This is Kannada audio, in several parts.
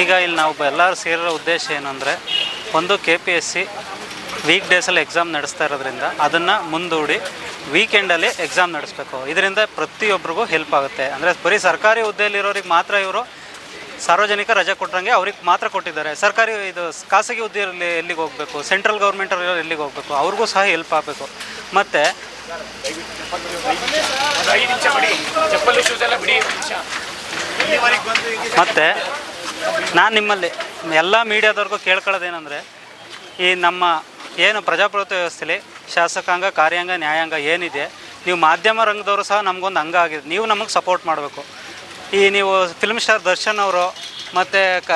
ಈಗ ಇಲ್ಲಿ ನಾವು ಎಲ್ಲರೂ ಸೇರಿರೋ ಉದ್ದೇಶ ಏನಂದರೆ, ಒಂದು K P S C week ಡೇಸಲ್ಲಿ ಎಕ್ಸಾಮ್ ನಡೆಸ್ತಾ ಇರೋದ್ರಿಂದ ಅದನ್ನು ಮುಂದೂಡಿ ವೀಕೆಂಡಲ್ಲಿ ಎಕ್ಸಾಮ್ ನಡೆಸಬೇಕು. ಇದರಿಂದ ಪ್ರತಿಯೊಬ್ಬರಿಗೂ ಹೆಲ್ಪ್ ಆಗುತ್ತೆ. ಅಂದರೆ ಬರೀ ಸರ್ಕಾರಿ ಹುದ್ದೆಯಲ್ಲಿರೋರಿಗೆ ಮಾತ್ರ ಇವರು ಸಾರ್ವಜನಿಕ ರಜೆ ಕೊಟ್ಟಂಗೆ ಅವ್ರಿಗೆ ಮಾತ್ರ ಕೊಟ್ಟಿದ್ದಾರೆ. ಸರ್ಕಾರಿ ಇದು ಖಾಸಗಿ ಹುದ್ದೆಯಲ್ಲಿ ಎಲ್ಲಿಗೆ ಹೋಗಬೇಕು? ಸೆಂಟ್ರಲ್ ಗೌರ್ಮೆಂಟಲ್ಲಿ ಎಲ್ಲಿಗೆ ಹೋಗಬೇಕು? ಅವ್ರಿಗೂ ಸಹ ಹೆಲ್ಪ್ ಆಗಬೇಕು. ಮತ್ತು ಮತ್ತು ನಾನು ನಿಮ್ಮಲ್ಲಿ, ಎಲ್ಲ ಮೀಡಿಯಾದವ್ರಿಗೂ ಕೇಳ್ಕೊಳ್ಳೋದೇನೆಂದರೆ, ಈ ನಮ್ಮ ಏನು ಪ್ರಜಾಪ್ರಭುತ್ವ ವ್ಯವಸ್ಥೆಯಲ್ಲಿ ಶಾಸಕಾಂಗ, ಕಾರ್ಯಾಂಗ, ನ್ಯಾಯಾಂಗ ಏನಿದೆ, ನೀವು ಮಾಧ್ಯಮ ರಂಗದವರು ಸಹ ನಮಗೊಂದು ಅಂಗ ಆಗಿದೆ. ನೀವು ನಮಗೆ ಸಪೋರ್ಟ್ ಮಾಡಬೇಕು. ಈ ನೀವು ಫಿಲ್ಮ್ ಸ್ಟಾರ್ ದರ್ಶನ್ ಅವರು, ಮತ್ತು ಕ,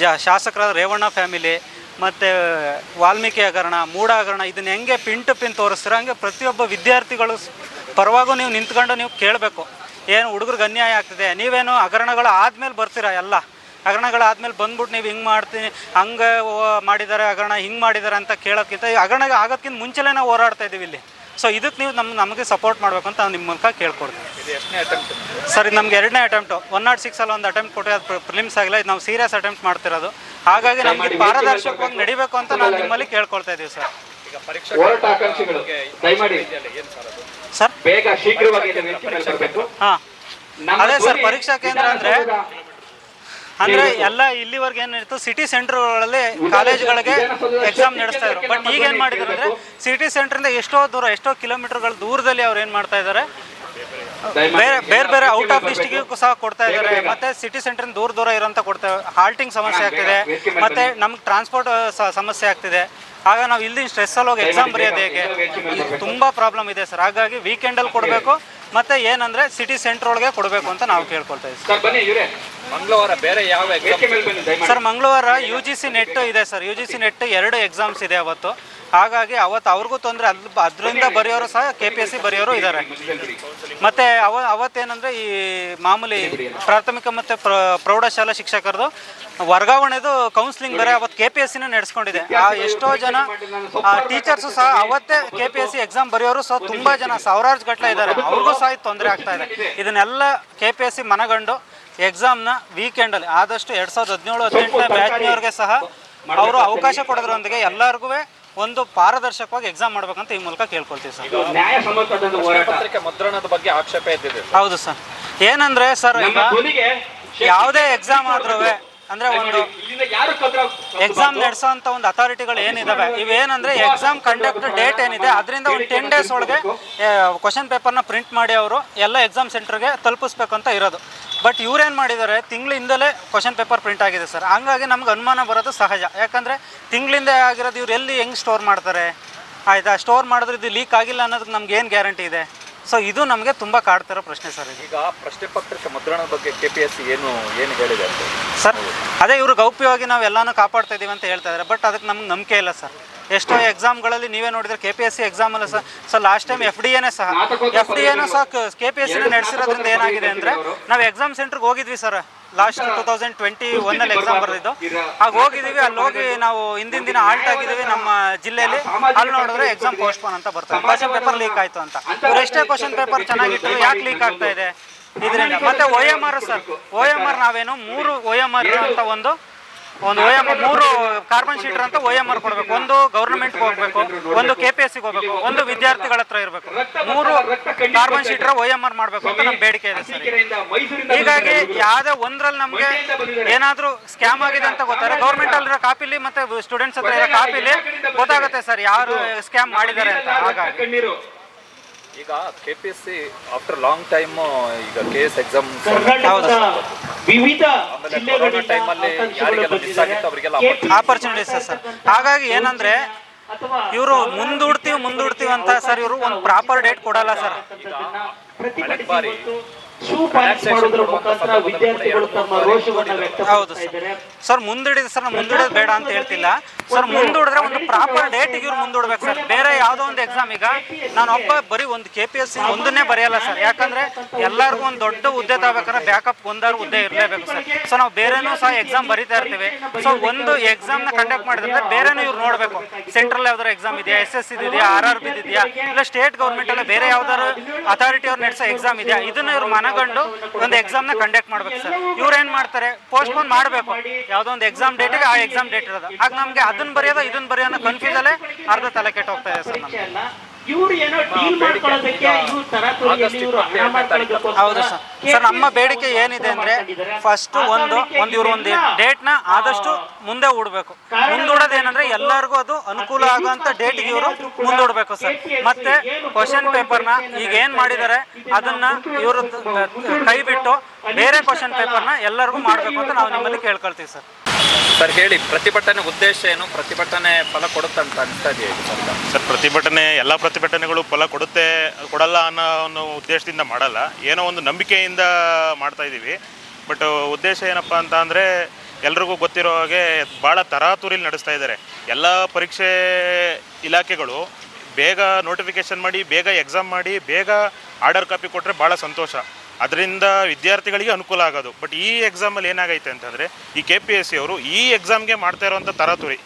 ಜ, ಶಾಸಕರಾದ ರೇವಣ್ಣ ಫ್ಯಾಮಿಲಿ ಮತ್ತು ವಾಲ್ಮೀಕಿ ಹಗರಣ, ಮೂಢ ಹಗರಣ, ಇದನ್ನ ಹೆಂಗೆ ಪಿನ್ ಟು ಪಿನ್ ತೋರಿಸ್ತೀರ, ಹಂಗೆ ಪ್ರತಿಯೊಬ್ಬ ವಿದ್ಯಾರ್ಥಿಗಳು ಪರವಾಗೂ ನೀವು ನಿಂತ್ಕೊಂಡು ನೀವು ಕೇಳಬೇಕು. ಏನು ಹುಡುಗರಿಗೆ ಅನ್ಯಾಯ ಆಗ್ತಿದೆ, ನೀವೇನು ಹಗರಣಗಳು ಆದಮೇಲೆ ಬರ್ತೀರಾ ಎಲ್ಲ? ಹಗರಣಗಳು ಆದಮೇಲೆ ಬಂದ್ಬಿಟ್ಟು ನೀವು ಹಿಂಗೆ ಮಾಡ್ತೀನಿ ಹಂಗೆ ಮಾಡಿದ್ದಾರೆ ಹಗರಣ ಹಿಂಗೆ ಮಾಡಿದ್ದಾರೆ ಅಂತ ಕೇಳೋದಕ್ಕಿಂತ ಈ ಹಗರಣ ಆಗೋದ್ಕಿಂತ ಮುಂಚೆಲೇ ನಾವು ಹೋರಾಡ್ತಾ ಇದ್ದೀವಿ ಇಲ್ಲಿ. ಸೊ ಇದಕ್ಕೆ ನೀವು ನಮ್ಮ ನಮಗೆ ಸಪೋರ್ಟ್ ಮಾಡಬೇಕು ಅಂತ ನಾನು ನಿಮ್ಮ ಮೂಲಕ ಅಟೆಂಪ್ಟ್ ಸರ್ ಇದು ನಮ್ಗೆ ಎರಡನೇ ಅಟೆಂಪ್ಟು ಒನ್ ನಾಟ್ ಸಿಕ್ಸಲ್ಲಿ ಒಂದು ಅಟೆಂಪ್ಟ್ ಕೊಟ್ಟರೆ ಅದು ಪ್ರಿಲಿಮ್ಸ್ ಆಗಿಲ್ಲ ಇದು ನಾವು ಸೀರಿಯಸ್ ಅಟೆಂಪ್ಟ್ ಮಾಡ್ತಿರೋದು. ಹಾಗಾಗಿ ನಮಗೆ ಪಾರದರ್ಶಕವಾಗಿ ನಡಿಬೇಕು ಅಂತ ನಾವು ನಿಮ್ಮಲ್ಲಿ ಕೇಳ್ಕೊಳ್ತಾ ಇದ್ದೀವಿ ಸರ್ ಸರ್ ಬೇಗ ಶೀಘ್ರವಾಗಿ ಹಾಂ. ಅದೇ ಸರ್ ಪರೀಕ್ಷಾ ಕೇಂದ್ರ ಅಂದರೆ ಅಂದರೆ ಎಲ್ಲ ಇಲ್ಲಿವರೆಗೆ ಏನಿತ್ತು ಸಿಟಿ ಸೆಂಟರ್ಗಳಲ್ಲಿ ಕಾಲೇಜ್ಗಳಿಗೆ ಎಕ್ಸಾಮ್ ನಡೆಸ್ತಾ ಇದ್ರು. ಬಟ್ ಈಗ ಏನ್ ಮಾಡಿದ್ರು ಅಂದ್ರೆ ಸಿಟಿ ಸೆಂಟ್ರಿಂದ ಎಷ್ಟೋ ದೂರ ಎಷ್ಟೋ ಕಿಲೋಮೀಟರ್ಗಳ ದೂರದಲ್ಲಿ ಅವ್ರು ಏನು ಮಾಡ್ತಾ ಇದ್ದಾರೆ? ಬೇರೆ ಬೇರೆ ಬೇರೆ ಔಟ್ ಆಫ್ ಡಿಸ್ಟಿಕ್ಗೂ ಸಹ ಕೊಡ್ತಾ ಇದ್ದಾರೆ. ಮತ್ತೆ ಸಿಟಿ ಸೆಂಟರ್ ದೂರ ದೂರ ಇರೋಂತ ಕೊಡ್ತಾ ಹಾಲ್ಟಿಂಗ್ ಸಮಸ್ಯೆ ಆಗ್ತಿದೆ. ಮತ್ತೆ ನಮ್ಗೆ ಟ್ರಾನ್ಸ್ಪೋರ್ಟ್ ಸಮಸ್ಯೆ ಆಗ್ತಿದೆ. ಆಗ ನಾವು ಇಲ್ಲಿ ಸ್ಟ್ರೆಸ್ಸಲ್ಲಿ ಹೋಗಿ ಎಕ್ಸಾಮ್ ಬರೆಯೋದು ಹೇಗೆ? ತುಂಬಾ ತುಂಬ ಪ್ರಾಬ್ಲಮ್ ಇದೆ ಸರ್. ಹಾಗಾಗಿ ವೀಕೆಂಡಲ್ಲಿ ಕೊಡಬೇಕು. ಮತ್ತೆ ಏನಂದ್ರೆ ಸಿಟಿ ಸೆಂಟರ್ ಒಳಗೆ ಕೊಡಬೇಕು ಅಂತ ನಾವು ಕೇಳ್ಕೊಳ್ತಾ ಇದ್ದೀವಿ. ಸರ್ ಬನ್ನಿ ಇವರೇ. ಮಂಗಳವಾರ ಬೇರೆ ಯಾವ ಸರ್ ಮಂಗಳವಾರ ಯು ಜಿ ಸಿ ನೆಟ್ ಇದೆ sir. U G C NET ಎರಡು ಎಕ್ಸಾಮ್ಸ್ ಇದೆ ಅವತ್ತು. ಹಾಗಾಗಿ ಅವತ್ತು ಅವ್ರಿಗೂ ತೊಂದರೆ, ಅದ್ ಅದರಿಂದ ಬರೆಯೋರು ಸಹ ಕೆ ಪಿ ಎಸ್ ಸಿ ಬರೆಯೋರು ಇದ್ದಾರೆ ಮತ್ತೆ ಅವ, ಅವತ್ತೇನಂದ್ರೆ ಈ ಮಾಮೂಲಿ ಪ್ರಾಥಮಿಕ ಮತ್ತು ಪ್ರ, ಪ್ರೌಢಶಾಲಾ ಶಿಕ್ಷಕರದು ವರ್ಗಾವಣೆದು ಕೌನ್ಸಿಲಿಂಗ್ ಬೇರೆ ಅವತ್ತು ಕೆ ಪಿ ಎಸ್ ಸಿನ ನಡೆಸ್ಕೊಂಡಿದೆ. ಆ ಎಷ್ಟೋ ಜನ ಟೀಚರ್ಸು ಸಹ ಅವತ್ತೇ K P S C exam ಬರೆಯೋರು ಸಹ ತುಂಬಾ ಜನ, ಸಾವಿರಾರು ಗಟ್ಟಲೆ ಇದ್ದಾರೆ ಅವ್ರಿಗೂ ಸಹ ಇದು ತೊಂದರೆ ಆಗ್ತಾ ಇದೆ. ಇದನ್ನೆಲ್ಲ ಕೆ ಪಿ ಎಸ್ ಸಿ ಮನಗಂಡು ಎಕ್ಸಾಮ್ನ ವೀಕೆಂಡಲ್ಲಿ ಆದಷ್ಟು ಎರಡು ಸಾವಿರದ ಹದಿನೇಳು, ಹದಿನೆಂಟನೇ ಬ್ಯಾಚ್ನವ್ರಿಗೆ ಸಹ ಅವರು ಅವಕಾಶ ಕೊಡೋದ್ರೊಂದಿಗೆ ಎಲ್ಲರಿಗೂ ಒಂದು ಪಾರದರ್ಶಕವಾಗಿ ಎಕ್ಸಾಮ್ ಮಾಡ್ಬೇಕಂತ ಈ ಮೂಲಕ ಕೇಳ್ಕೊಳ್ತೀವಿ ಸರ್. ನ್ಯಾಯ ಸಮ್ಮತವಾದ ಹೋರಾಟ. ಪತ್ರಿಕೆ ಮುದ್ರಣದ ಬಗ್ಗೆ ಆಕ್ಷೇಪ ಇದ್ದಿದೆ ಹೌದು ಸರ್. ಏನಂದ್ರೆ ಸರ್ ಈಗ ಯಾವುದೇ ಎಕ್ಸಾಮ್ ಆದ್ರೂ ಅಂದ್ರೆ ಒಂದು ಎಕ್ಸಾಮ್ ನಡೆಸೋಂಥ ಒಂದು ಅಥಾರಿಟಿಗಳು ಏನಿದಾವೆ? ಇವೇನಂದ್ರೆ ಎಕ್ಸಾಮ್ ಕಂಡಕ್ಟ್ ಡೇಟ್ ಏನಿದೆ ಅದರಿಂದ ಒಂದು ಟೆನ್ ಡೇಸ್ ಒಳಗೆ ಕ್ವಶನ್ ಪೇಪರ್ನ ಪ್ರಿಂಟ್ ಮಾಡಿ ಅವರು ಎಲ್ಲ ಎಕ್ಸಾಮ್ ಸೆಂಟರ್ಗೆ ತಲುಪಿಸ್ಬೇಕು ಅಂತ ಇರೋದು. ಬಟ್ ಇವ್ರೇನು ಮಾಡಿದ್ದಾರೆ? ತಿಂಗಳಿಂದಲೇ ಕ್ವಶನ್ ಪೇಪರ್ ಪ್ರಿಂಟ್ ಆಗಿದೆ ಸರ್. ಹಂಗಾಗಿ ನಮ್ಗೆ ಅನುಮಾನ ಬರೋದು ಸಹಜ. ಯಾಕಂದರೆ ತಿಂಗಳಿಂದ ಆಗಿರೋದು ಇವ್ರು ಎಲ್ಲಿ ಹೆಂಗೆ ಸ್ಟೋರ್ ಮಾಡ್ತಾರೆ? ಆಯಿತಾ? ಸ್ಟೋರ್ ಮಾಡಿದ್ರೆ ಇದು ಲೀಕ್ ಆಗಿಲ್ಲ ಅನ್ನೋದಕ್ಕೆ ನಮ್ಗೆ ಏನು ಗ್ಯಾರಂಟಿ ಇದೆ? ಸೊ ಇದು ನಮಗೆ ತುಂಬ ಕಾಡ್ತಿರೋ ಪ್ರಶ್ನೆ ಸರ್ ಇದು. ಈಗ ಪ್ರಶ್ನೆ ಪತ್ರಿಕೆ ಮುದ್ರಣದ ಬಗ್ಗೆ ಕೆ ಪಿ ಎಸ್ ಸಿ ಏನು ಏನು ಹೇಳಿದೆ ಅಂತ? ಸರ್ ಅದೇ ಇವರು ಗೌಪ್ಯವಾಗಿ ನಾವು ಎಲ್ಲಾನು ಕಾಪಾಡ್ತಾ ಇದ್ದೀವಿ ಅಂತ ಹೇಳ್ತಾ ಇದ್ದಾರೆ ಬಟ್ ಅದಕ್ಕೆ ನಮ್ಗೆ ನಂಬಿಕೆ ಇಲ್ಲ ಸರ್. ಎಷ್ಟೋ ಎಕ್ಸಾಮ್ಗಳಲ್ಲಿ ನೀವೇ ನೋಡಿದ್ರೆ ಕೆ ಪಿ ಎಸ್ ಸಿ ಎಕ್ಸಾಮಲ್ಲಿ ಸಹ so last time F D ಎನೇ ಸಹ ಎಫ್ ಡಿ ಎನೂ ಸಹ ಕೆ ಪಿ ಎಸ್ ಸಿನ ನಡೆಸಿರೋದ್ರಿಂದ ಏನಾಗಿದೆ ಅಂದರೆ ನಾವು ಎಕ್ಸಾಮ್ ಸೆಂಟ್ರಿಗೆ ಹೋಗಿದ್ವಿ sir. Last two thousand twenty ಒನ್ನಲ್ಲಿ ಎಕ್ಸಾಮ್ ಬರೆದಿದ್ದು. ಆಗ ಹೋಗಿದ್ದೀವಿ ಅಲ್ಲಿ ಹೋಗಿ ನಾವು ಹಿಂದಿನ ದಿನ ಆಲ್ಟ್ ಆಗಿದ್ದೀವಿ ನಮ್ಮ ಜಿಲ್ಲೆಯಲ್ಲಿ. ಅಲ್ಲಿ ನೋಡಿದ್ರೆ ಎಕ್ಸಾಮ್ ಪೋಸ್ಟ್ಪೋನ್ ಅಂತ ಬರ್ತದೆ ಕ್ವಶನ್ ಪೇಪರ್ ಲೀಕ್ ಆಯಿತು ಅಂತ. ಇವ್ರು ಎಷ್ಟೇ ಕ್ವಶನ್ ಪೇಪರ್ ಚೆನ್ನಾಗಿತ್ತು, ಯಾಕೆ ಲೀಕ್ ಆಗ್ತಾ ಇದೆ? ಇದರಿಂದ ಮತ್ತೆ O M R sir, O M R ನಾವೇನು? ಮೂರು ಓ ಎಂ ಆರ್ ಅಂತ ಒಂದು ಒಂದು ಒ ಎಂ ಮೂರು ಕಾರ್ಬನ್ ಶೀಟರ್ ಅಂತ ಒ ಎಂ ಆರ್ ಕೊಡಬೇಕು. ಒಂದು ಗೌರ್ಮೆಂಟ್ಗೆ ಹೋಗ್ಬೇಕು. ಒಂದು ಕೆ ಪಿ ಎಸ್ ಹೋಗ್ಬೇಕು. ಒಂದು ವಿದ್ಯಾರ್ಥಿಗಳ ಹತ್ರ ಇರಬೇಕು. ಮೂರು ಕಾರ್ಬನ್ ಶೀಟರ್ ಒ ಎಂ ಆರ್ ಮಾಡಬೇಕು ಅಂತ ನಮ್ಮ ಬೇಡಿಕೆ ಇದೆ ಹೀಗಾಗಿ ಯಾವುದೇ ಒಂದ್ರಲ್ಲಿ ನಮಗೆ ಏನಾದರೂ ಸ್ಕ್ಯಾಮ್ ಆಗಿದೆ ಅಂತ ಗೊತ್ತಾರೆ ಗೌರ್ಮೆಂಟ್ ಅಲ್ಲಿರೋ ಕಾಪಿಲಿ ಮತ್ತೆ ಸ್ಟೂಡೆಂಟ್ಸ್ ಹತ್ರ ಇರೋ ಕಾಪಿಲಿ ಗೊತ್ತಾಗುತ್ತೆ ಸರ್ ಯಾರು ಸ್ಕ್ಯಾಮ್ ಮಾಡಿದ್ದಾರೆ ಅಂತ. ಹಾಗಾಗಿ. ಈಗ K P S C after long time ಈಗ ಕೆ ಎಸ್ ಎಕ್ಸಾಮ್ ವಿವಿಧ ಟೈಮಲ್ಲಿ ಯಾರಿಗೆಲ್ಲ ಮಿಸ್ ಆಗಿತ್ತು ಅವರಿಗೆಲ್ಲ ಆಪರ್ಚುನಿಟೀಸ್ ಸರ್ ಹಾಗಾಗಿ ಏನಂದ್ರೆ ಇವರು ಮುಂದೂಡ್ತೀವಿ ಮುಂದೂಡ್ತೀವಿ ಅಂತ ಸರ್ ಇವರು ಒಂದು ಪ್ರಾಪರ್ ಡೇಟ್ ಕೊಡಲ್ಲ ಸರ್. ಬಾರಿ ಹೌದು ಸರ್. ಸರ್ ಮುಂದಿಡಿದ ಸರ್ ಮುಂದಿಡೋದು ಬೇಡ ಅಂತ ಹೇಳ್ತಿಲ್ಲ. ಸರ್ ಮುಂದೂಡಿದ್ರೆ ಒಂದು ಪ್ರಾಪರ್ ಡೇಟ್ ಇವ್ರು ಮುಂದೂಡ್ಬೇಕು ಸರ್ ಬೇರೆ ಯಾವುದೋ ಒಂದು ಎಕ್ಸಾಮ್ ಈಗ ನಾನು ಒಬ್ಬ ಬರೀ ಒಂದು ಕೆ ಪಿ ಎಸ್ ಸಿ ಒಂದನ್ನೇ ಬರೆಯಲ್ಲ ಸರ್ ಯಾಕಂದ್ರೆ ಎಲ್ಲರಿಗೂ ಒಂದು ದೊಡ್ಡ ಹುದ್ದೆ ತಗೋಬೇಕಾದ್ರೆ ಬ್ಯಾಕಪ್ ಒಂದಾರು ಹುದ್ದೆ ಇರಲೇಬೇಕು ಸರ್ ಸೊ ನಾವು ಬೇರೆನೂ ಸಹ ಎಕ್ಸಾಮ್ ಬರೀತಾ ಇರ್ತೀವಿ. ಸೊ ಒಂದು ಎಕ್ಸಾಮ್ನ ಕಂಡಕ್ಟ್ ಮಾಡಿದ್ರೆ ಬೇರೆನೂ ಇವ್ರು ನೋಡಬೇಕು. ಸೆಂಟ್ರಲ್ ಯಾವ್ದಾರು ಎಕ್ಸಾಮ್ ಇದೆಯಾ ಎಸ್ ಎಸ್ ಇದೆಯಾ ಆರ್ ಆರ್ ಬಿ ಇದೆಯಾ, ಇಲ್ಲ ಸ್ಟೇಟ್ ಗೌರ್ಮೆಂಟ್ ಅಲ್ಲ ಬೇರೆ ಯಾವ್ದಾರು ಅಥಾರಿಟಿ ಅವ್ರು ನಡೆಸೋ ಎಕ್ಸಾಮ್ ಇದೆಯಾ, ಇದನ್ನ ಇವ್ರು ಮನಗಂಡು ಒಂದು ಎಕ್ಸಾಮ್ನ ಕಂಡಕ್ಟ್ ಮಾಡ್ಬೇಕು ಸರ್ ಇವ್ರು ಏನ್ ಮಾಡ್ತಾರೆ? ಪೋಸ್ಟ್ಪೋನ್ ಮಾಡಬೇಕು. ಯಾವುದೋ ಒಂದು ಎಕ್ಸಾಮ್ ಡೇಟಿಗೆ ಆ ಎಕ್ಸಾಮ್ ಡೇಟ್ ಇರೋದು. ಆಗ ನಮಗೆ ಅದನ್ನ ಬರೆಯೋದ ಇದನ್ನ ಬರೆಯೋಣ ಕನ್ಫ್ಯೂಸ್ ಅಲ್ಲೇ ಅರ್ಧ ತಲೆ ಕೆಟ್ಟು ಹೋಗ್ತಾ ಇದೆ ಸರ್ ನಮಗೆ ಇವ್ರು ಏನೋ ಡೀಲ್ ಮಾಡ್ಕೊಳ್ಳೋದಕ್ಕೆ ಇವ್ರು ತರಾತುರಿಯಲ್ಲಿ ಇವ್ರು ಹಣ ಮಾಡ್ಕೊಳ್ಳೋದಕ್ಕೋಸ್ಕರ ಹೌದು ಸರ್. ಸರ್ ನಮ್ಮ ಬೇಡಿಕೆ ಏನಿದೆ ಅಂದ್ರೆ ಫಸ್ಟ್ ಒಂದು ಒಂದು ಇವರು ಒಂದು ಡೇಟ್ನ ಆದಷ್ಟು ಮುಂದೆ ಹೂಡ್ಬೇಕು. ಮುಂದೂಡೋದು ಏನಂದ್ರೆ ಎಲ್ಲರಿಗೂ ಅದು ಅನುಕೂಲ ಆಗುವಂತ ಡೇಟ್ ಇವರು ಮುಂದೂಡ್ಬೇಕು ಸರ್. ಮತ್ತೆ ಕ್ವಶನ್ ಪೇಪರ್ನ ಈಗ ಏನ್ ಮಾಡಿದ್ದಾರೆ? ಅದನ್ನ ಇವರು ಕೈ ಬಿಟ್ಟು ಬೇರೆ ಕ್ವಶನ್ ಪೇಪರ್ನ ಎಲ್ಲರಿಗೂ ಮಾಡಬೇಕು ಅಂತ ನಾವು ನಿಮ್ಮಲ್ಲಿ ಕೇಳ್ಕೊಳ್ತೀವಿ ಸರ್. ಸರ್, ಹೇಳಿ, ಪ್ರತಿಭಟನೆ ಉದ್ದೇಶ ಏನು? ಪ್ರತಿಭಟನೆ ಫಲ ಕೊಡುತ್ತಂತ ಅನಿಸ್ತಾ ಇದೆಯಾ ಸರ್, ಪ್ರತಿಭಟನೆ, ಎಲ್ಲ ಪ್ರತಿಭಟನೆಗಳು ಫಲ ಕೊಡುತ್ತೆ, ಕೊಡಲ್ಲ ಅನ್ನೋ ಒಂದು ಉದ್ದೇಶದಿಂದ ಮಾಡಲ್ಲ. ಏನೋ ಒಂದು ನಂಬಿಕೆಯಿಂದ ಮಾಡ್ತಾ ಇದ್ದೀವಿ ಬಟ್ ಉದ್ದೇಶ ಏನಪ್ಪ ಅಂತ ಅಂದರೆ, ಎಲ್ರಿಗೂ ಗೊತ್ತಿರೋ ಹಾಗೆ ಭಾಳ ತರಾತುರಿಲಿ ನಡೆಸ್ತಾ ಇದ್ದಾರೆ. ಎಲ್ಲ ಪರೀಕ್ಷೆ ಇಲಾಖೆಗಳು ಬೇಗ ನೋಟಿಫಿಕೇಷನ್ ಮಾಡಿ, ಬೇಗ ಎಕ್ಸಾಮ್ ಮಾಡಿ, ಬೇಗ ಆರ್ಡರ್ ಕಾಪಿ ಕೊಟ್ಟರೆ ಭಾಳ ಸಂತೋಷ. ಅದರಿಂದ ವಿದ್ಯಾರ್ಥಿಗಳಿಗೆ ಅನುಕೂಲ ಆಗೋದು. ಬಟ್ ಈ ಎಕ್ಸಾಮಲ್ಲಿ ಏನಾಗೈತೆ ಅಂತಂದರೆ ಈ ಕೆ ಪಿ ಎಸ್ ಸಿ ಅವರು ಈ ಎಕ್ಸಾಮ್ಗೆ ಮಾಡ್ತಾ ಇರೋವಂಥ ತರಾತುರಿ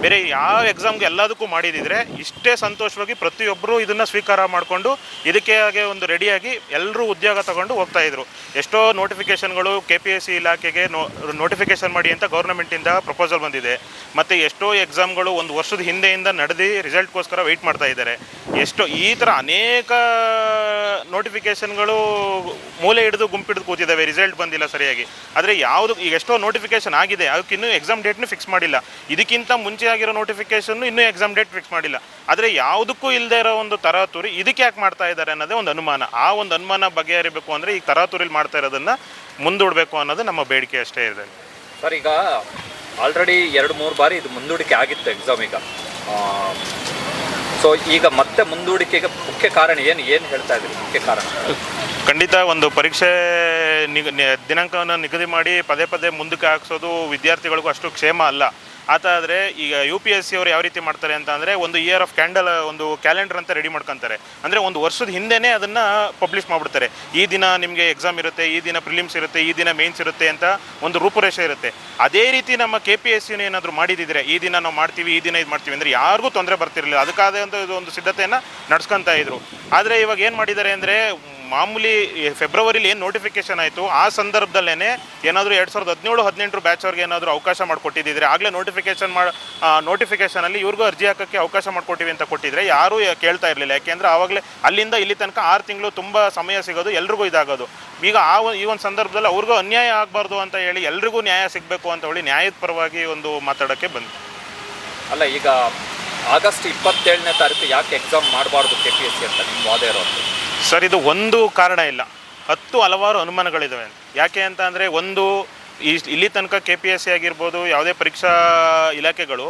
ಬೇರೆ ಯಾವ ಎಕ್ಸಾಮ್ಗೆ ಎಲ್ಲದಕ್ಕೂ ಮಾಡಿದಿದ್ರೆ ಇಷ್ಟೇ ಸಂತೋಷವಾಗಿ ಪ್ರತಿಯೊಬ್ಬರು ಇದನ್ನು ಸ್ವೀಕಾರ ಮಾಡಿಕೊಂಡು ಇದಕ್ಕೆ ಹಾಗೆ ಒಂದು ರೆಡಿಯಾಗಿ ಎಲ್ಲರೂ ಉದ್ಯೋಗ ತಗೊಂಡು ಹೋಗ್ತಾ ಇದ್ರು. ಎಷ್ಟೋ ನೋಟಿಫಿಕೇಷನ್ಗಳು ಕೆ ಪಿ ಎಸ್ ಸಿ ಇಲಾಖೆಗೆ ನೋ ನೋಟಿಫಿಕೇಷನ್ ಮಾಡಿ ಅಂತ ಗೌರ್ಮೆಂಟಿಂದ ಪ್ರಪೋಸಲ್ ಬಂದಿದೆ. ಮತ್ತು ಎಷ್ಟೋ ಎಕ್ಸಾಮ್ಗಳು ಒಂದು ವರ್ಷದ ಹಿಂದೆಯಿಂದ ನಡೆದು ರಿಸಲ್ಟ್ಗೋಸ್ಕರ ವೆಯ್ಟ್ ಮಾಡ್ತಾ ಇದ್ದಾರೆ. ಎಷ್ಟೋ, ಈ ಥರ ಅನೇಕ ನೋಟಿಫಿಕೇಷನ್ಗಳು ಮೂಲೆ ಹಿಡಿದು ಗುಂಪಿಡಿದು ಕೂತಿದ್ದಾವೆ. ರಿಸಲ್ಟ್ ಬಂದಿಲ್ಲ ಸರಿಯಾಗಿ. ಆದರೆ ಯಾವುದು, ಈಗ ಎಷ್ಟೋ ನೋಟಿಫಿಕೇಷನ್ ಆಗಿದೆ. ಅದಕ್ಕಿನ್ನೂ ಎಕ್ಸಾಮ್ ಡೇಟ್ನು ಫಿಕ್ಸ್ ಮಾಡಿಲ್ಲ. ಇದಕ್ಕಿಂತ ಮುಂಚೆ ಆಗಿರೋ ನೋಟಿಫಿಕೇಶನ್ ಇನ್ನೂ ಎಕ್ಸಾಮ್ ಡೇಟ್ ಫಿಕ್ಸ್ ಮಾಡಿಲ್ಲ. ಆದರೆ ಯಾವುದಕ್ಕೂ ಇಲ್ಲದೆ ಇರೋ ಒಂದು ತರಾತುರಿ ಇದಕ್ಕೆ ಯಾಕೆ ಮಾಡ್ತಾ ಇದ್ದಾರೆ ಅನ್ನೋದೇ ಒಂದು ಅನುಮಾನ. ಆ ಒಂದು ಅನುಮಾನ ಬಗೆಹರಿಬೇಕು ಅಂದರೆ ಈ ತರಾತುರಿಲಿ ಮಾಡ್ತಾ ಇರೋದನ್ನು ಮುಂದೂಡಬೇಕು ಅನ್ನೋದು ನಮ್ಮ ಬೇಡಿಕೆ ಅಷ್ಟೇ ಇದೆ. ಸರ್ ಈಗ ಆಲ್ರೆಡಿ ಎರಡು ಮೂರು ಬಾರಿ ಇದು ಮುಂದೂಡಿಕೆ ಆಗಿತ್ತು ಎಕ್ಸಾಮ್ ಈಗ. ಸೊ ಈಗ ಮತ್ತೆ ಮುಂದೂಡಿಕೆಗೆ ಮುಖ್ಯ ಕಾರಣ ಏನು? ಏನು ಹೇಳ್ತಾ ಇದ್ರಿ ಮುಖ್ಯ ಕಾರಣ? ಖಂಡಿತ ಒಂದು ಪರೀಕ್ಷೆ ನಿಗ ದಿನಾಂಕವನ್ನು ನಿಗದಿ ಮಾಡಿ ಪದೇ ಪದೇ ಮುಂದಕ್ಕೆ ಹಾಕ್ಸೋದು ವಿದ್ಯಾರ್ಥಿಗಳಿಗೂ ಅಷ್ಟು ಕ್ಷೇಮ ಅಲ್ಲ. ಆದರೆ ಈಗ ಯು ಪಿ ಎಸ್ ಸಿ ಅವರು ಯಾವ ರೀತಿ ಮಾಡ್ತಾರೆ ಅಂತ ಅಂದರೆ ಒಂದು ಇಯರ್ ಆಫ್ ಕ್ಯಾಂಡಲ್ ಒಂದು ಕ್ಯಾಲೆಂಡರ್ ಅಂತ ರೆಡಿ ಮಾಡ್ಕೊತಾರೆ. ಅಂದರೆ ಒಂದು ವರ್ಷದ ಹಿಂದೆನೇ ಅದನ್ನು ಪಬ್ಲಿಷ್ ಮಾಡಿಬಿಡ್ತಾರೆ. ಈ ದಿನ ನಿಮಗೆ ಎಕ್ಸಾಮ್ ಇರುತ್ತೆ, ಈ ದಿನ ಪ್ರಿಲಿಮ್ಸ್ ಇರುತ್ತೆ, ಈ ದಿನ ಮೇನ್ಸ್ ಇರುತ್ತೆ ಅಂತ ಒಂದು ರೂಪುರೇಷೆ ಇರುತ್ತೆ. ಅದೇ ರೀತಿ ನಮ್ಮ ಕೆ ಪಿ ಎಸ್ ಸಿನ ಏನಾದರೂ ಮಾಡಿದಿದ್ರೆ, ಈ ದಿನ ನಾವು ಮಾಡ್ತೀವಿ, ಈ ದಿನ ಇದು ಮಾಡ್ತೀವಿ ಅಂದರೆ ಯಾರಿಗೂ ತೊಂದರೆ ಬರ್ತಿರಲಿಲ್ಲ. ಅದಕ್ಕಾದಂಥ ಇದು ಒಂದು ಸಿದ್ಧತೆಯನ್ನು ನಡ್ಸ್ಕೊತಾ ಇದ್ರು. ಆದರೆ ಇವಾಗ ಏನು ಮಾಡಿದ್ದಾರೆ ಅಂದರೆ ಮಾಮೂಲಿ ಫೆಬ್ರವರಿಲಿ ಏನು ನೋಟಿಫಿಕೇಶನ್ ಆಯಿತು? ಆ ಸಂದರ್ಭದಲ್ಲೇ ಏನಾದರೂ ಎರಡು ಸಾವಿರದ ಹದಿನೇಳು, ಹದಿನೆಂಟು ಬ್ಯಾಚ್ ಅವ್ರಿಗೆ ಏನಾದರೂ ಅವಕಾಶ ಮಾಡಿಕೊಟ್ಟಿದ್ದಿದ್ರೆ, ಆಗಲೇ ನೋಟಿಫಿಕೇಶನ್ ಮಾಡಿ ನೋಟಿಫಿಕೇಷನಲ್ಲಿ ಇವ್ರಿಗೂ ಅರ್ಜಿ ಹಾಕೋಕ್ಕೆ ಅವಕಾಶ ಮಾಡಿಕೊಟ್ಟಿವಿ ಅಂತ ಕೊಟ್ಟಿದ್ರೆ ಯಾರೂ ಕೇಳ್ತಾ ಇರಲಿಲ್ಲ. ಯಾಕೆಂದರೆ ಆವಾಗಲೇ ಅಲ್ಲಿಂದ ಇಲ್ಲಿ ತನಕ ಆರು ತಿಂಗಳು ತುಂಬ ಸಮಯ ಸಿಗೋದು, ಎಲ್ರಿಗೂ ಇದಾಗೋದು. ಈಗ ಆ ಈ ಒಂದು ಸಂದರ್ಭದಲ್ಲಿ ಅವ್ರಿಗೂ ಅನ್ಯಾಯ ಆಗಬಾರ್ದು ಅಂತ ಹೇಳಿ ಎಲ್ರಿಗೂ ನ್ಯಾಯ ಸಿಗಬೇಕು ಅಂತ ಹೇಳಿ ನ್ಯಾಯದ ಪರವಾಗಿ ಒಂದು ಮಾತಾಡೋಕ್ಕೆ ಬಂದು ಅಲ್ಲ, ಈಗ ಆಗಸ್ಟ್ ಇಪ್ಪತ್ತೇಳನೇ ತಾರೀಕು ಯಾಕೆ ಎಕ್ಸಾಮ್ ಮಾಡಬಾರ್ದು ಕೆ ಪಿ ಎಸ್ ಸಿ ಅಂತ ನಿಮ್ಮ ವಾದ ಇರೋದು? ಸರ್, ಇದು ಒಂದು ಕಾರಣ ಇಲ್ಲ. ಹತ್ತು ಹಲವಾರು ಅನುಮಾನಗಳಿದ್ದಾವೆ ಯಾಕೆ ಅಂತ ಅಂದರೆ ಒಂದು ಇಲ್ಲಿ ತನಕ ಕೆ ಪಿ ಎಸ್ ಸಿ ಆಗಿರ್ಬೋದು, ಯಾವುದೇ ಪರೀಕ್ಷಾ ಇಲಾಖೆಗಳು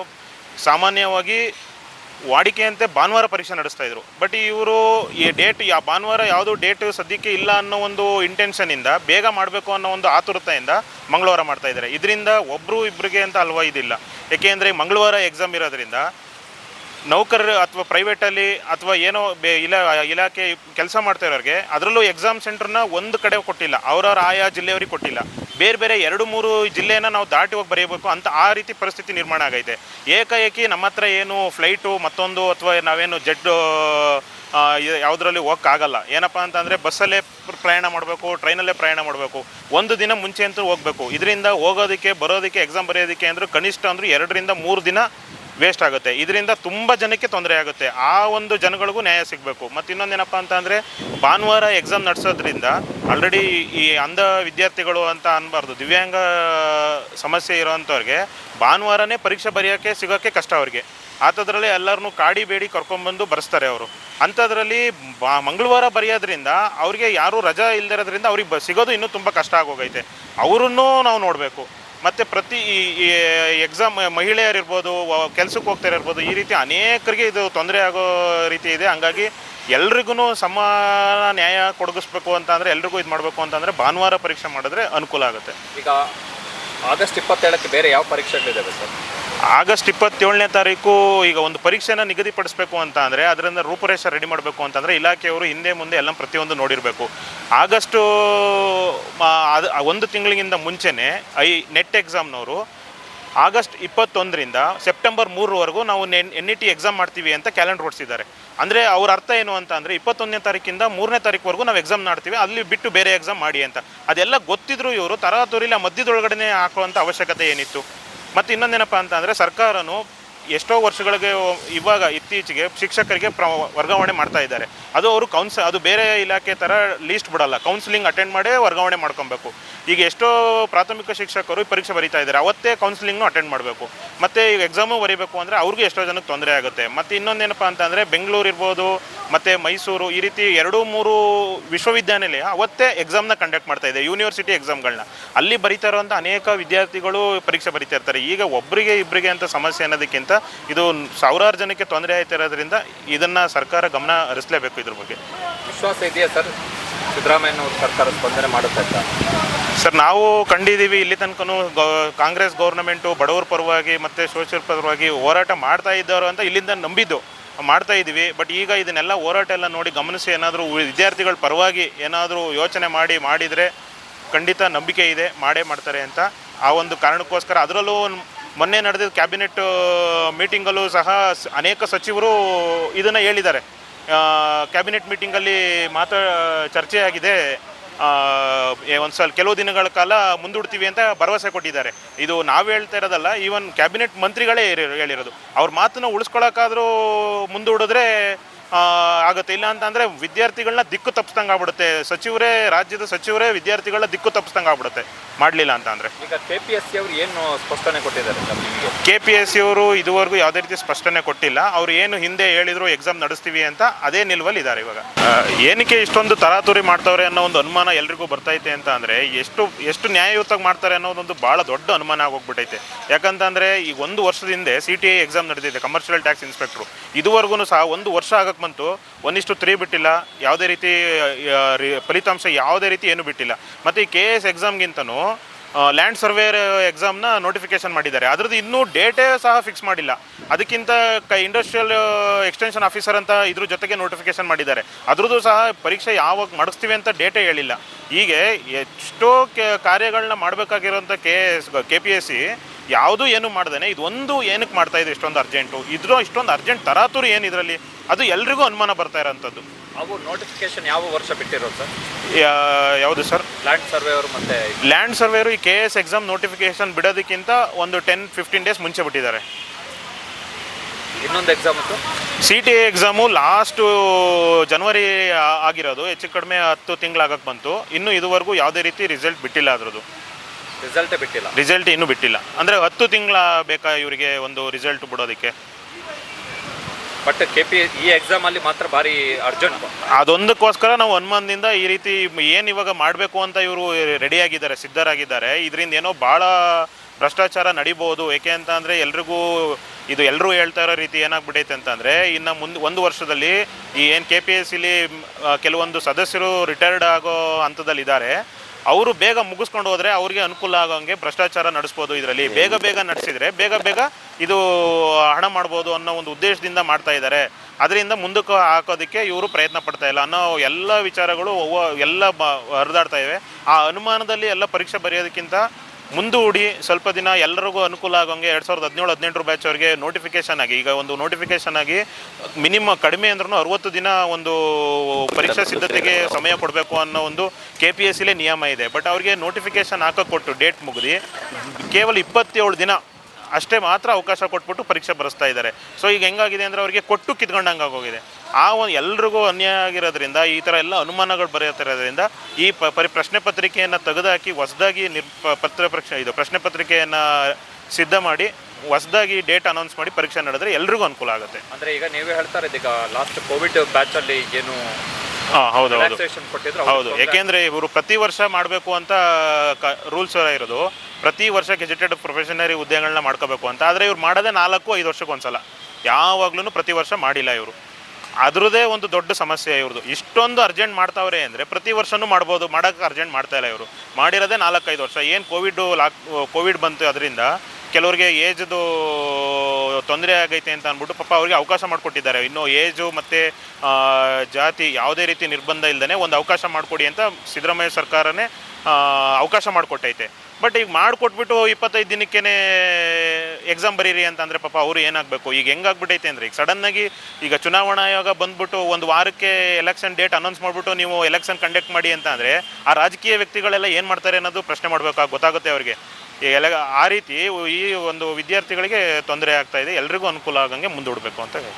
ಸಾಮಾನ್ಯವಾಗಿ ವಾಡಿಕೆಯಂತೆ ಭಾನುವಾರ ಪರೀಕ್ಷೆ ನಡೆಸ್ತಾ ಇದ್ರು. ಬಟ್ ಇವರು ಈ ಡೇಟ್, ಯಾ ಭಾನುವಾರ ಯಾವುದು ಡೇಟ್ ಸದ್ಯಕ್ಕೆ ಇಲ್ಲ ಅನ್ನೋ ಒಂದು ಇಂಟೆನ್ಷನಿಂದ ಬೇಗ ಮಾಡಬೇಕು ಅನ್ನೋ ಒಂದು ಆತುರತೆಯಿಂದ ಮಂಗಳವಾರ ಮಾಡ್ತಾ ಇದ್ದಾರೆ. ಇದರಿಂದ ಒಬ್ಬರು ಇಬ್ಬರಿಗೆ ಅಂತ ಅಲ್ವಾ ಇದಿಲ್ಲ. ಏಕೆಂದರೆ ಮಂಗಳವಾರ ಎಕ್ಸಾಮ್ ಇರೋದ್ರಿಂದ ನೌಕರರು ಅಥವಾ ಪ್ರೈವೇಟಲ್ಲಿ ಅಥವಾ ಏನೋ ಬೇ ಇಲಾ, ಇಲಾಖೆ ಕೆಲಸ ಮಾಡ್ತಾ ಇರೋರಿಗೆ ಅದರಲ್ಲೂ ಎಕ್ಸಾಮ್ ಸೆಂಟರ್ನ ಒಂದು ಕಡೆ ಕೊಟ್ಟಿಲ್ಲ, ಅವ್ರವ್ರ ಆಯಾ ಜಿಲ್ಲೆಯವ್ರಿಗೆ ಕೊಟ್ಟಿಲ್ಲ. ಬೇರೆ ಬೇರೆ ಎರಡು ಮೂರು ಜಿಲ್ಲೆಯನ್ನು ನಾವು ದಾಟಿ ಹೋಗಿ ಬರೆಯಬೇಕು ಅಂತ ಆ ರೀತಿ ಪರಿಸ್ಥಿತಿ ನಿರ್ಮಾಣ ಆಗೈತೆ. ಏಕಾಏಕಿ ನಮ್ಮ ಹತ್ರ ಏನು ಫ್ಲೈಟು ಮತ್ತೊಂದು ಅಥವಾ ನಾವೇನು ಜೆಡ್ ಯಾವುದರಲ್ಲಿ ಹೋಗೋಕ್ಕಾಗಲ್ಲ ಏನಪ್ಪ ಅಂತಂದರೆ ಬಸ್ಸಲ್ಲೇ ಪ್ರಯಾಣ ಮಾಡಬೇಕು ಟ್ರೈನಲ್ಲೇ ಪ್ರಯಾಣ ಮಾಡಬೇಕು. ಒಂದು ದಿನ ಮುಂಚೆ ಅಂತೂ ಹೋಗಬೇಕು. ಇದರಿಂದ ಹೋಗೋದಕ್ಕೆ, ಬರೋದಕ್ಕೆ ಎಕ್ಸಾಮ್ ಬರೆಯೋದಕ್ಕೆ ಅಂದರೆ ಕನಿಷ್ಠ ಅಂದರೂ ಎರಡರಿಂದ ಮೂರು ದಿನ ವೇಸ್ಟ್ ಆಗುತ್ತೆ. ಇದರಿಂದ ತುಂಬ ಜನಕ್ಕೆ ತೊಂದರೆ ಆಗುತ್ತೆ. ಆ ಒಂದು ಜನಗಳಿಗೂ ನ್ಯಾಯ ಸಿಗಬೇಕು. ಮತ್ತು ಇನ್ನೊಂದೇನಪ್ಪ ಅಂತ ಅಂದರೆ, ಭಾನುವಾರ ಎಕ್ಸಾಮ್ ನಡೆಸೋದ್ರಿಂದ ಆಲ್ರೆಡಿ ಈ ಅಂಧ ವಿದ್ಯಾರ್ಥಿಗಳು ಅಂತ ಅನ್ಬಾರ್ದು. ದಿವ್ಯಾಂಗ, ಸಮಸ್ಯೆ ಇರೋವಂಥವ್ರಿಗೆ ಭಾನುವಾರನೇ ಪರೀಕ್ಷೆ ಬರೆಯೋಕ್ಕೆ ಸಿಗೋಕ್ಕೆ ಕಷ್ಟ ಅವ್ರಿಗೆ. ಆತದ್ರಲ್ಲಿ ಎಲ್ಲರನ್ನೂ ಕಾಡಿ ಬೇಡಿ ಕರ್ಕೊಂಡ್ಬಂದು ಬರೆಸ್ತಾರೆ ಅವರು. ಅಂಥದ್ರಲ್ಲಿ ಮಂಗಳವಾರ ಬರೆಯೋದ್ರಿಂದ ಅವ್ರಿಗೆ ಯಾರೂ ರಜಾ ಇಲ್ದಿರೋದ್ರಿಂದ ಅವ್ರಿಗೆ ಬ, ಸಿಗೋದು ಇನ್ನೂ ತುಂಬ ಕಷ್ಟ ಆಗೋಗೈತೆ. ಅವರನ್ನೂ ನಾವು ನೋಡಬೇಕು. ಮತ್ತು ಪ್ರತಿ ಈ ಎಕ್ಸಾಮ್ ಮಹಿಳೆಯರಿರ್ಬೋದು ಕೆಲಸಕ್ಕೆ ಹೋಗ್ತಾರೆ ಇರ್ಬೋದು ಈ ರೀತಿ ಅನೇಕರಿಗೆ ಇದು ತೊಂದರೆ ಆಗೋ ರೀತಿ ಇದೆ. ಹಂಗಾಗಿ ಎಲ್ರಿಗೂ ಸಮಾನ ನ್ಯಾಯ ಕೊಡಗಿಸ್ಬೇಕು ಅಂತ ಅಂದರೆ ಎಲ್ರಿಗೂ ಇದು ಮಾಡಬೇಕು ಅಂತಂದರೆ ಭಾನುವಾರ ಪರೀಕ್ಷೆ ಮಾಡಿದ್ರೆ ಅನುಕೂಲ ಆಗುತ್ತೆ. ಈಗ ಆಗಸ್ಟ್ ಇಪ್ಪತ್ತೇಳಕ್ಕೆ ಬೇರೆ ಯಾವ ಪರೀಕ್ಷೆಗಳಿದ್ದಾವೆ ಸರ್? ಆಗಸ್ಟ್ ಇಪ್ಪತ್ತೇಳನೇ ತಾರೀಕು ಈಗ ಒಂದು ಪರೀಕ್ಷೆನ ನಿಗದಿಪಡಿಸಬೇಕು ಅಂತ ಅಂದರೆ ಅದರಿಂದ ರೂಪುರೇಷ ರೆಡಿ ಮಾಡಬೇಕು ಅಂತಂದರೆ ಇಲಾಖೆಯವರು ಹಿಂದೆ ಮುಂದೆ ಎಲ್ಲ ಪ್ರತಿಯೊಂದು ನೋಡಿರಬೇಕು. ಆಗಸ್ಟು ಅದು, ಒಂದು ತಿಂಗಳಿಗಿಂತ ಮುಂಚೆನೇ ಐ ನೆಟ್ ಎಕ್ಸಾಮ್ನವರು ಆಗಸ್ಟ್ ಇಪ್ಪತ್ತೊಂದರಿಂದ ಸೆಪ್ಟೆಂಬರ್ ಮೂರರವರೆಗೂ ನಾವು ಎನ್ ಇ ಟಿ ಎಕ್ಸಾಮ್ ಮಾಡ್ತೀವಿ ಅಂತ ಕ್ಯಾಲೆಂಡರ್ ಓಡಿಸಿದ್ದಾರೆ ಅಂದರೆ ಅವ್ರ ಅರ್ಥ ಏನು ಅಂತ ಅಂದರೆ ಇಪ್ಪತ್ತೊಂದನೇ ತಾರೀಕಿಂದ ಮೂರನೇ ತಾರೀಕುವರೆಗೂ ನಾವು ಎಕ್ಸಾಮ್ ಮಾಡ್ತೀವಿ, ಅಲ್ಲಿ ಬಿಟ್ಟು ಬೇರೆ ಎಕ್ಸಾಮ್ ಮಾಡಿ ಅಂತ. ಅದೆಲ್ಲ ಗೊತ್ತಿದ್ರು ಇವರು ತರಾತುರಿಲಿ ಮಧ್ಯದೊಳಗಡೆ ಹಾಕುವಂಥ ಅವಶ್ಯಕತೆ ಏನಿತ್ತು. ಮತ್ತು ಇನ್ನೊಂದೇನಪ್ಪ ಅಂತ ಅಂದರೆ ಸರ್ಕಾರನು ಎಷ್ಟೋ ವರ್ಷಗಳಿಗೆ ಇವಾಗ ಇತ್ತೀಚೆಗೆ ಶಿಕ್ಷಕರಿಗೆ ಪ್ರ ವರ್ಗಾವಣೆ ಮಾಡ್ತಾ ಇದ್ದಾರೆ. ಅದು ಅವರು ಕೌನ್ಸ ಅದು ಬೇರೆ ಇಲಾಖೆ ಥರ ಲೀಸ್ಟ್ ಬಿಡಲ್ಲ. ಕೌನ್ಸಿಲಿಂಗ್ ಅಟೆಂಡ್ ಮಾಡೇ ವರ್ಗಾವಣೆ ಮಾಡ್ಕೊಬೇಕು. ಈಗ ಎಷ್ಟೋ ಪ್ರಾಥಮಿಕ ಶಿಕ್ಷಕರು ಪರೀಕ್ಷೆ ಬರೀತಾ ಇದ್ದಾರೆ. ಅವತ್ತೇ ಕೌನ್ಸಿಲಿಂಗ್ನು ಅಟೆಂಡ್ ಮಾಡಬೇಕು. ಮತ್ತು ಈಗ ಎಕ್ಸಾಮು ಬರೀಬೇಕು ಅಂದರೆ ಅವ್ರಿಗೂ ಎಷ್ಟೋ ಜನಕ್ಕೆ ತೊಂದರೆ ಆಗುತ್ತೆ. ಮತ್ತು ಇನ್ನೊಂದೇನಪ್ಪ ಅಂತಂದರೆ ಬೆಂಗಳೂರು ಇರ್ಬೋದು, ಮತ್ತು ಮೈಸೂರು ಈ ರೀತಿ ಎರಡು ಮೂರು ವಿಶ್ವವಿದ್ಯಾನಿಲಯ ಅವತ್ತೇ ಎಕ್ಸಾಮ್ನ ಕಂಡಕ್ಟ್ ಮಾಡ್ತಾ ಇದೆ ಯೂನಿವರ್ಸಿಟಿ ಎಕ್ಸಾಮ್ಗಳನ್ನ ಅಲ್ಲಿ ಬರೀತಾ ಇರುವಂಥ ಅನೇಕ ವಿದ್ಯಾರ್ಥಿಗಳು ಪರೀಕ್ಷೆ ಬರೀತಾ ಇರ್ತಾರೆ. ಈಗ ಒಬ್ಬರಿಗೆ ಇಬ್ಬರಿಗೆ ಅಂತ ಸಮಸ್ಯೆ ಅನ್ನೋದಕ್ಕಿಂತ ಇದು ಸಾವಿರಾರು ಜನಕ್ಕೆ ತೊಂದರೆ ಆಯ್ತಿರೋದ್ರಿಂದ ಇದನ್ನು ಸರ್ಕಾರ ಗಮನ ಹರಿಸಲೇಬೇಕು ಇದ್ರ ಬಗ್ಗೆ. ವಿಶ್ವಾಸ ಇದೆಯಾ ಸರ್? ಸಿದ್ದರಾಮಯ್ಯನವರು ಸರ್ಕಾರ ಸ್ಪಂದನೆ ಮಾಡುತ್ತೆ ಅಂತ ಸರ್ ನಾವು ಕಂಡಿದ್ದೀವಿ. ಇಲ್ಲಿ ತನಕನೂ ಗೌ ಕಾಂಗ್ರೆಸ್ ಗೌರ್ನಮೆಂಟು ಬಡವರ ಪರವಾಗಿ ಮತ್ತೆ ಶೋಷರ ಪರವಾಗಿ ಹೋರಾಟ ಮಾಡ್ತಾ ಇದ್ದವರು ಅಂತ ಇಲ್ಲಿಂದ ನಂಬಿದ್ದು ಮಾಡ್ತಾ ಇದ್ದೀವಿ. ಬಟ್ ಈಗ ಇದನ್ನೆಲ್ಲ ಹೋರಾಟ ಎಲ್ಲ ನೋಡಿ ಗಮನಿಸಿ ಏನಾದರೂ ವಿದ್ಯಾರ್ಥಿಗಳ ಪರವಾಗಿ ಏನಾದರೂ ಯೋಚನೆ ಮಾಡಿ ಮಾಡಿದರೆ ಖಂಡಿತ ನಂಬಿಕೆ ಇದೆ ಮಾಡೇ ಮಾಡ್ತಾರೆ ಅಂತ ಆ ಒಂದು ಕಾರಣಕ್ಕೋಸ್ಕರ ಅದರಲ್ಲೂ ಮೊನ್ನೆ ನಡೆದ ಕ್ಯಾಬಿನೆಟ್ ಮೀಟಿಂಗಲ್ಲೂ ಸಹ ಅನೇಕ ಸಚಿವರು ಇದನ್ನು ಹೇಳಿದ್ದಾರೆ. ಕ್ಯಾಬಿನೆಟ್ ಮೀಟಿಂಗಲ್ಲಿ ಮಾತಾ ಚರ್ಚೆಯಾಗಿದೆ. ಒಂದು ಸಲ ಕೆಲವು ದಿನಗಳ ಕಾಲ ಮುಂದೂಡ್ತೀವಿ ಅಂತ ಭರವಸೆ ಕೊಟ್ಟಿದ್ದಾರೆ. ಇದು ನಾವು ಹೇಳ್ತಾ ಇರೋದಲ್ಲ, ಈವನ್ ಕ್ಯಾಬಿನೆಟ್ ಮಂತ್ರಿಗಳೇ ಹೇಳಿ- ಹೇಳಿರೋದು. ಅವ್ರ ಮಾತನ್ನು ಉಳಿಸ್ಕೊಳ್ಳೋಕ್ಕಾದರೂ ಮುಂದೂಡಿದ್ರೆ ಆಗುತ್ತೆ. ಇಲ್ಲ ಅಂತಂದರೆ ವಿದ್ಯಾರ್ಥಿಗಳನ್ನ ದಿಕ್ಕು ತಪ್ಪಿಸ್ದಂಗೆ ಆಗ್ಬಿಡುತ್ತೆ. ಸಚಿವರೇ ರಾಜ್ಯದ ಸಚಿವರೇ ವಿದ್ಯಾರ್ಥಿಗಳನ್ನ ದಿಕ್ಕು ತಪ್ಪಿಸ್ದಂಗೆ ಆಗ್ಬಿಡುತ್ತೆ. ಮಾಡಲಿಲ್ಲ ಅಂತ ಅಂದರೆ. ಈಗ ಕೆ ಪಿ ಎಸ್ ಸಿ ಅವರು ಏನು ಸ್ಪಷ್ಟನೆ ಕೊಟ್ಟಿದ್ದಾರೆ ಕೆ ಪಿ ಎಸ್ ಸಿ ಅವರು ಇದುವರೆಗೂ ಯಾವುದೇ ರೀತಿ ಸ್ಪಷ್ಟನೆ ಕೊಟ್ಟಿಲ್ಲ. ಅವ್ರು ಏನು ಹಿಂದೆ ಹೇಳಿದ್ರು ಎಕ್ಸಾಮ್ ನಡೆಸ್ತೀವಿ ಅಂತ ಅದೇ ನಿಲ್ವಲ್ಲಿ ಇದ್ದಾರೆ ಇವಾಗ. ಏನಕ್ಕೆ ಇಷ್ಟೊಂದು ತರಾತುರಿ ಮಾಡ್ತಾವ್ರೆ ಅನ್ನೋ ಒಂದು ಅನುಮಾನ ಎಲ್ರಿಗೂ ಬರ್ತೈತೆ ಅಂತ ಅಂದರೆ ಎಷ್ಟು ಎಷ್ಟು ನ್ಯಾಯಯುತವಾಗಿ ಮಾಡ್ತಾರೆ ಅನ್ನೋದೊಂದು ಭಾಳ ದೊಡ್ಡ ಅನುಮಾನ ಆಗೋಗ್ಬಿಟ್ಟೈತೆ. ಯಾಕಂತಂದರೆ ಈ ಒಂದು ವರ್ಷದ ಹಿಂದೆ ಸಿ ಟಿ ಐ ಎಕ್ಸಾಮ್ ನಡೆದಿದೆ ಕಮರ್ಷಿಯಲ್ ಟ್ಯಾಕ್ಸ್ ಇನ್ಸ್ಪೆಕ್ಟ್ರು ಇದುವರೆಗೂ ಸಹ ಒಂದು ವರ್ಷ ಆಗಕ್ಕೆ ಬಂತು ಒಂದಿಷ್ಟು ತ್ರೀ ಬಿಟ್ಟಿಲ್ಲ, ಯಾವುದೇ ರೀತಿ ಫಲಿತಾಂಶ ಯಾವುದೇ ರೀತಿ ಏನು ಬಿಟ್ಟಿಲ್ಲ. ಮತ್ತು ಈ ಕೆ ಎಸ್ ಎಕ್ಸಾಮ್ಗಿಂತನೂ ಲ್ಯಾಂಡ್ ಸರ್ವೇರ್ ಎಕ್ಸಾಮ್ನ ನೋಟಿಫಿಕೇಶನ್ ಮಾಡಿದ್ದಾರೆ. ಅದ್ರದ್ದು ಇನ್ನೂ ಡೇಟೇ ಸಹ ಫಿಕ್ಸ್ ಮಾಡಿಲ್ಲ. ಅದಕ್ಕಿಂತ ಕ ಇಂಡಸ್ಟ್ರಿಯಲ್ ಎಕ್ಸ್ಟೆನ್ಷನ್ ಆಫೀಸರ್ ಅಂತ ಇದ್ರ ಜೊತೆಗೆ ನೋಟಿಫಿಕೇಶನ್ ಮಾಡಿದ್ದಾರೆ. ಅದ್ರದ್ದು ಸಹ ಪರೀಕ್ಷೆ ಯಾವಾಗ ಮಾಡಿಸ್ತೀವಿ ಅಂತ ಡೇಟೇ ಹೇಳಿಲ್ಲ. ಹೀಗೆ ಎಷ್ಟೋ ಕೆ, ಕಾರ್ಯಗಳನ್ನ ಮಾಡಬೇಕಾಗಿರೋಂಥ K S K P S C ಯಾವುದೂ ಏನು ಮಾಡ್ದೇನೆ ಇದೊಂದು ಏನಕ್ಕೆ ಮಾಡ್ತಾ ಇದೆ, ಇಷ್ಟೊಂದು ಅರ್ಜೆಂಟು ಇದ್ರೂ ಇಷ್ಟೊಂದು ಅರ್ಜೆಂಟ್ ತರಾತುರು ಏನು ಇದರಲ್ಲಿ? ಅದು ಎಲ್ರಿಗೂ ಅನುಮಾನ ಬರ್ತಾ ಇರೋಂಥದ್ದು. ಅವು ನೋಟಿಫಿಕೇಶನ್ ಯಾವ ವರ್ಷ ಬಿಟ್ಟಿರೋದು ಸರ್? ಯಾ- ಯಾವುದು ಸರ್? ಲ್ಯಾಂಡ್ ಸರ್ವೆ ಅವರು ಮತ್ತೆ ಲ್ಯಾಂಡ್ ಸರ್ವೇರು ಈ ಕೆ ಎಸ್ ಎಕ್ಸಾಮ್ ನೋಟಿಫಿಕೇಶನ್ ಬಿಡೋದಕ್ಕಿಂತ ಒಂದು ಟೆನ್ ಫಿಫ್ಟೀನ್ ಡೇಸ್ ಮುಂಚೆ ಬಿಟ್ಟಿದ್ದಾರೆ. ಇನ್ನೊಂದು exam C T exam last ಜನವರಿ ಆ- ಆಗಿರೋದು. ಹೆಚ್ಚು ಕಡಿಮೆ ಹತ್ತು ತಿಂಗಳಾಗಕ್ಕೆ ಬಂತು. ಇನ್ನು ಇದುವರೆಗೂ ಯಾವುದೇ ರೀತಿ ರಿಸಲ್ಟ್ ಬಿಟ್ಟಿಲ್ಲ ಅದರದು ರಿಸಲ್ಟೇ ಬಿಟ್ಟಿಲ್ಲ. ರಿಸಲ್ಟ್ ಇನ್ನೂ ಬಿಟ್ಟಿಲ್ಲ. ಅಂದರೆ ಹತ್ತು ತಿಂಗಳ ಬೇಕಾ ಇವರಿಗೆ ಒಂದು ರಿಸಲ್ಟ್ ಬಿಡೋದಕ್ಕೆ? ಬಟ್ ಕೆ ಪಿ ಈ ಎಕ್ಸಾಮ್ ಅಲ್ಲಿ ಮಾತ್ರ ಭಾರಿ ಅರ್ಜೆಂಟ್ ಅದೊಂದಕ್ಕೋಸ್ಕರ ನಾವು ಹನುಮಾನ್ದಿಂದ ಈ ರೀತಿ ಏನು ಇವಾಗ ಮಾಡಬೇಕು ಅಂತ ಇವರು ರೆಡಿಯಾಗಿದ್ದಾರೆ ಸಿದ್ಧರಾಗಿದ್ದಾರೆ. ಇದರಿಂದ ಏನೋ ಭಾಳ ಭ್ರಷ್ಟಾಚಾರ ನಡಿಬೋದು ಏಕೆ ಅಂತ ಅಂದರೆ ಎಲ್ರಿಗೂ ಇದು ಎಲ್ಲರೂ ಹೇಳ್ತಾ ಇರೋ ರೀತಿ ಏನಾಗ್ಬಿಟ್ಟೈತೆ ಅಂತಂದರೆ ಇನ್ನು ಮುಂದೆ ಒಂದು ವರ್ಷದಲ್ಲಿ ಈ ಏನು ಕೆ ಪಿ ಎಸ್ ಸಿಲಿ ಕೆಲವೊಂದು ಸದಸ್ಯರು ರಿಟೈರ್ಡ್ ಆಗೋ ಹಂತದಲ್ಲಿದ್ದಾರೆ. ಅವರು ಬೇಗ ಮುಗಿಸ್ಕೊಂಡು ಹೋದರೆ ಅವ್ರಿಗೆ ಅನುಕೂಲ ಆಗೋಂಗೆ ಭ್ರಷ್ಟಾಚಾರ ನಡೆಸ್ಬೋದು ಇದರಲ್ಲಿ. ಬೇಗ ಬೇಗ ನಡೆಸಿದರೆ ಬೇಗ ಬೇಗ ಇದು ಹಣ ಮಾಡ್ಬೋದು ಅನ್ನೋ ಒಂದು ಉದ್ದೇಶದಿಂದ ಮಾಡ್ತಾ ಇದ್ದಾರೆ. ಅದರಿಂದ ಮುಂದಕ್ಕೆ ಹಾಕೋದಕ್ಕೆ ಇವರು ಪ್ರಯತ್ನ ಪಡ್ತಾ ಇಲ್ಲ ಅನ್ನೋ ಎಲ್ಲ ವಿಚಾರಗಳು ಎಲ್ಲ ಬ ಹರಿದಾಡ್ತಾ ಇವೆ. ಆ ಅನುಮಾನದಲ್ಲಿ ಎಲ್ಲ ಪರೀಕ್ಷೆ ಬರೆಯೋದಕ್ಕಿಂತ ಮುಂದೂಡಿ ಸ್ವಲ್ಪ ದಿನ ಎಲ್ಲರಿಗೂ ಅನುಕೂಲ ಆಗೋಂಗೆ ಎರಡು ಸಾವಿರದ ಹದಿನೇಳು ಹದಿನೆಂಟು ಬ್ಯಾಚ್ ಅವರಿಗೆ ನೋಟಿಫಿಕೇಶನ್ ಆಗಿ ಈಗ ಒಂದು ನೋಟಿಫಿಕೇಶನ್ ಆಗಿ ಮಿನಿಮಮ್ ಕಡಿಮೆ ಅಂದ್ರೂ ಅರವತ್ತು ದಿನ ಒಂದು ಪರೀಕ್ಷಾ ಸಿದ್ಧತೆಗೆ ಸಮಯ ಕೊಡಬೇಕು ಅನ್ನೋ ಒಂದು ಕೆ ಪಿ ಎಸ್ ಸಿಲೇ ನಿಯಮ ಇದೆ. ಬಟ್ ಅವರಿಗೆ ನೋಟಿಫಿಕೇಶನ್ ಹಾಕಕ್ಕೆ ಕೊಟ್ಟು ಡೇಟ್ ಮುಗಿದು ಕೇವಲ ಇಪ್ಪತ್ತೇಳು ದಿನ ಅಷ್ಟೇ ಮಾತ್ರ ಅವಕಾಶ ಕೊಟ್ಬಿಟ್ಟು ಪರೀಕ್ಷೆ ಬರೆಸ್ತಾ ಇದ್ದಾರೆ. ಸೊ ಈಗ ಹೆಂಗಾಗಿದೆ ಅಂದರೆ ಅವರಿಗೆ ಕೊಟ್ಟು ಕಿತ್ಕೊಂಡಂಗೆ ಆಗೋಗಿದೆ. ಆ ಒಂದು ಎಲ್ರಿಗೂ ಅನ್ಯಾಯ ಆಗಿರೋದ್ರಿಂದ ಈ ಥರ ಎಲ್ಲ ಅನುಮಾನಗಳು ಬರೆಯುತ್ತಿರೋದ್ರಿಂದ ಈ ಪ ಪರಿ ಪ್ರಶ್ನೆ ಪತ್ರಿಕೆಯನ್ನು ತೆಗೆದುಹಾಕಿ ಹೊಸದಾಗಿ ನಿರ್ ಪತ್ರ ಪರೀಕ್ಷೆ ಇದು ಪ್ರಶ್ನೆ ಪತ್ರಿಕೆಯನ್ನು ಸಿದ್ಧ ಮಾಡಿ ಹೊಸದಾಗಿ ಡೇಟ್ ಅನೌನ್ಸ್ ಮಾಡಿ ಪರೀಕ್ಷೆ ನಡೆದ್ರೆ ಎಲ್ರಿಗೂ ಅನುಕೂಲ ಆಗುತ್ತೆ. ಅಂದರೆ ಈಗ ನೀವೇ ಹೇಳ್ತಾರೆ ಇದೀಗ ಲಾಸ್ಟ್ ಕೋವಿಡ್ ಬ್ಯಾಚಲ್ಲಿ ಏನು ಹಾಂ ಹೌದು ಹೌದು. ಕೊಟ್ಟಿದ್ರು ಹೌದು ಯಾಕೆಂದ್ರೆ ಇವರು ಪ್ರತಿ ವರ್ಷ ಮಾಡಬೇಕು ಅಂತ ಕ ರೂಲ್ಸ್ ಇರೋದು. ಪ್ರತಿ ವರ್ಷ ಗೆಜೆಟೆಡ್ ಪ್ರೊಫೆಷನರಿ ಹುದ್ದೆಗಳನ್ನ ಮಾಡ್ಕೋಬೇಕು ಅಂತ. ಆದರೆ ಇವ್ರು ಮಾಡೋದೇ ನಾಲ್ಕು ಐದು ವರ್ಷಕ್ಕೆ ಒಂದ್ಸಲ ಯಾವಾಗ್ಲೂ ಪ್ರತಿ ವರ್ಷ ಮಾಡಿಲ್ಲ ಇವರು. ಅದ್ರದ್ದೇ ಒಂದು ದೊಡ್ಡ ಸಮಸ್ಯೆ ಇವ್ರದ್ದು ಇಷ್ಟೊಂದು ಅರ್ಜೆಂಟ್ ಮಾಡ್ತಾವ್ರೆ ಅಂದರೆ ಪ್ರತಿ ವರ್ಷನೂ ಮಾಡ್ಬೋದು ಮಾಡೋಕ್ಕೆ ಅರ್ಜೆಂಟ್ ಮಾಡ್ತಾ ಇಲ್ಲ ಇವರು. ಮಾಡಿರೋದೇ ನಾಲ್ಕೈದು ವರ್ಷ. ಏನು ಕೋವಿಡ್ ಲಾಕ್ ಕೋವಿಡ್ ಬಂತು ಅದರಿಂದ ಕೆಲವರಿಗೆ ಏಜ್ದು ತೊಂದರೆ ಆಗೈತೆ ಅಂತ ಅಂದ್ಬಿಟ್ಟು ಪಾಪ ಅವರಿಗೆ ಅವಕಾಶ ಮಾಡಿಕೊಟ್ಟಿದ್ದಾರೆ. ಇನ್ನು ಏಜು ಮತ್ತು ಜಾತಿ ಯಾವುದೇ ರೀತಿ ನಿರ್ಬಂಧ ಇಲ್ಲದೇ ಒಂದು ಅವಕಾಶ ಮಾಡಿಕೊಡಿ ಅಂತ ಸಿದ್ದರಾಮಯ್ಯ ಸರ್ಕಾರನೇ ಅವಕಾಶ ಮಾಡಿಕೊಟ್ಟೈತೆ. ಬಟ್ ಈಗ ಮಾಡಿಕೊಟ್ಬಿಟ್ಟು ಇಪ್ಪತ್ತೈದು ದಿನಕ್ಕೇ ಎಕ್ಸಾಮ್ ಬರೀರಿ ಅಂತಂದರೆ ಪಾಪ ಅವರು ಏನಾಗಬೇಕು? ಈಗ ಹೆಂಗಾಗ್ಬಿಟ್ಟೈತೆ ಅಂದರೆ ಈಗ ಸಡನ್ನಾಗಿ ಈಗ ಚುನಾವಣಾ ಆಯೋಗ ಬಂದ್ಬಿಟ್ಟು ಒಂದು ವಾರಕ್ಕೆ ಎಲೆಕ್ಷನ್ ಡೇಟ್ ಅನೌನ್ಸ್ ಮಾಡಿಬಿಟ್ಟು ನೀವು ಎಲೆಕ್ಷನ್ ಕಂಡಕ್ಟ್ ಮಾಡಿ ಅಂತ ಆ ರಾಜಕೀಯ ವ್ಯಕ್ತಿಗಳೆಲ್ಲ ಏನು ಮಾಡ್ತಾರೆ ಅನ್ನೋದು ಪ್ರಶ್ನೆ ಮಾಡಬೇಕಾಗ ಗೊತ್ತಾಗುತ್ತೆ ಅವರಿಗೆ. ಎಲ್ಲ ಆ ರೀತಿ ಈ ಒಂದು ವಿದ್ಯಾರ್ಥಿಗಳಿಗೆ ತೊಂದರೆ ಆಗ್ತಾ ಇದೆ. ಎಲ್ರಿಗೂ ಅನುಕೂಲ ಆಗಂಗೆ ಮುಂದೂಡಬೇಕು ಅಂತ ಹೇಳಿ